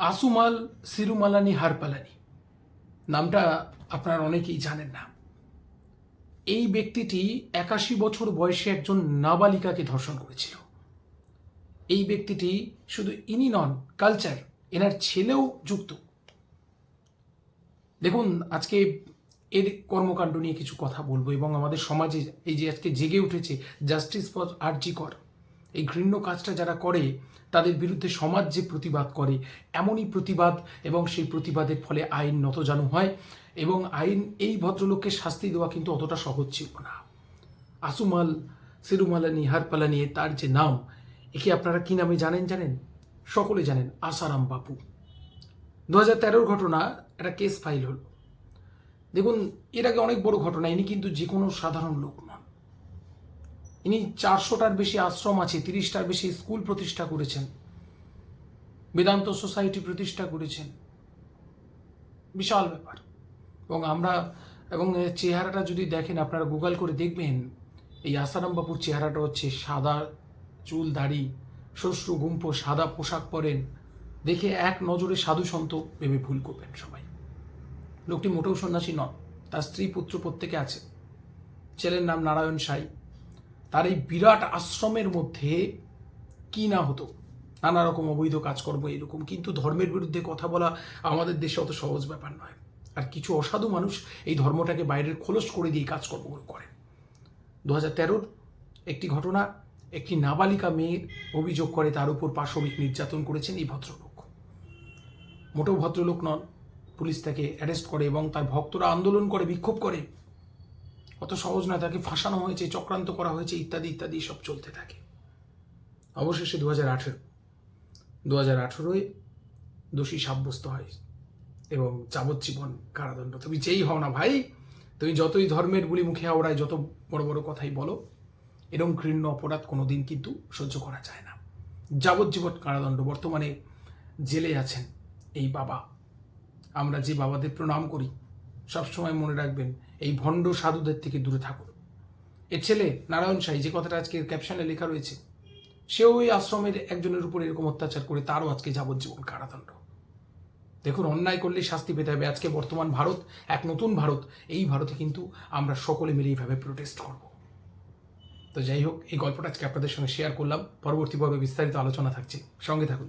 আসুমাল সিরুমালানি হারপালানি। নামটা আপনারা অনেকেই জানেন না। এই ব্যক্তিটি একাশি বছর বয়সে একজন নাবালিকাকে ধর্ষণ করেছিল। এই ব্যক্তিটি শুধু ইনি নন, কালচার, এনার ছেলেও যুক্ত। দেখুন, আজকে এর কর্মকাণ্ড নিয়ে কিছু কথা বলব এবং আমাদের সমাজে এই যে আজকে জেগে উঠেছে, জাস্টিস ফর আরজি কর। এই ঘৃণ্য কাজটা যারা করে, তাদের বিরুদ্ধে সমাজ যে প্রতিবাদ করে, এমনই প্রতিবাদ এবং সেই প্রতিবাদের ফলে আইন নতজানু হয় এবং আইন এই ভদ্রলোককে শাস্তি দেওয়া কিন্তু অতটা সহজ ছিল না। আসুমাল সিরুমালানি হারপালানি তার যে নাম একে আপনারা কি নামে জানেন জানেন? সকলে জানেন, আসারাম বাপু। দু হাজার তেরোর ঘটনা, একটা কেস ফাইল হলো। দেখুন, এর আগে অনেক বড় ঘটনা, ইনি কিন্তু যে কোনো সাধারণ লোক ইনি চারশোটার বেশি আশ্রম আছে, তিরিশটার বেশি স্কুল প্রতিষ্ঠা করেছেন। বেদান্ত সোসাইটি প্রতিষ্ঠা করেছেন। বিশাল ব্যাপার। এবং আমরা, এবং চেহারাটা যদি দেখেন, আপনারা গুগল করে দেখবেন, এই আসারাম বাবুর চেহারাটা হচ্ছে সাদা চুল, দাড়ি শ্বশ্রু গুম্প সাদা পোশাক পরেন। দেখে এক নজরে সাধু সন্ত ভেবে ভুল করবেন সবাই। লোকটি মোটেও সন্ন্যাসী নন, তার স্ত্রী পুত্র প্রত্যেকে আছে। ছেলের নাম নারায়ণ সাই। তার এই বিরাট আশ্রমের মধ্যে কি না হতো? নানা রকম অবৈধ কাজকর্ম এরকম, কিন্তু ধর্মের বিরুদ্ধে কথা বলা আমাদের দেশে অত সহজ ব্যাপার নয়। আর কিছু অসাধু মানুষ এই ধর্মটাকে বাইরের খোলস করে দিয়ে কাজকর্মগুলো করে। দু হাজার তেরোর একটি ঘটনা, একটি নাবালিকা মেয়ের অভিযোগ করে তার উপর পাশবিক নির্যাতন করেছেন এই ভদ্রলোক। মোটেও ভদ্রলোক নন, পুলিশ তাকে অ্যারেস্ট করে এবং তার ভক্তরা আন্দোলন করে, বিক্ষোভ করে। অত সহজ নয়, তাকে ফাঁসানো হয়েছে, চক্রান্ত করা হয়েছে, ইত্যাদি ইত্যাদি সব চলতে থাকে। অবশেষে দু হাজার আঠেরো দু হাজার আঠেরোয় দোষী সাব্যস্ত হয় এবং যাবজ্জীবন কারাদণ্ড। তুমি যেই হও না ভাই, তুমি যতই ধর্মের বুলি মুখে আওড়ায়, যত বড় বড় কথাই বলো এরকম ঘৃণ্য অপরাধ কোনো দিন কিন্তু সহ্য করা যায় না। যাবজ্জীবন কারাদণ্ড। বর্তমানে জেলে আছেন এই বাবা। আমরা যে বাবাদের প্রণাম করি সবসময় মনে রাখবেন, এই ভণ্ড সাধুদের থেকে দূরে থাকুন। এর ছেলে নারায়ণ সাই যে কথাটা আজকে ক্যাপশনে লেখা রয়েছে, সেও ওই আশ্রমের একজনের উপর এরকম অত্যাচার করে তারও আজকে যাবজ্জীবন কারাদণ্ড। দেখুন, অন্যায় করলে শাস্তি পেতে হবে। আজকে বর্তমান ভারত, এক নতুন ভারত, এই ভারতে কিন্তু আমরা সকলে মিলে এইভাবে প্রোটেস্ট করব। তো যাই হোক, এই গল্পটা আজকে আপনাদের সঙ্গে শেয়ার করলাম। পরবর্তী পর্বে বিস্তারিত আলোচনা থাকছে। সঙ্গে থাকুন।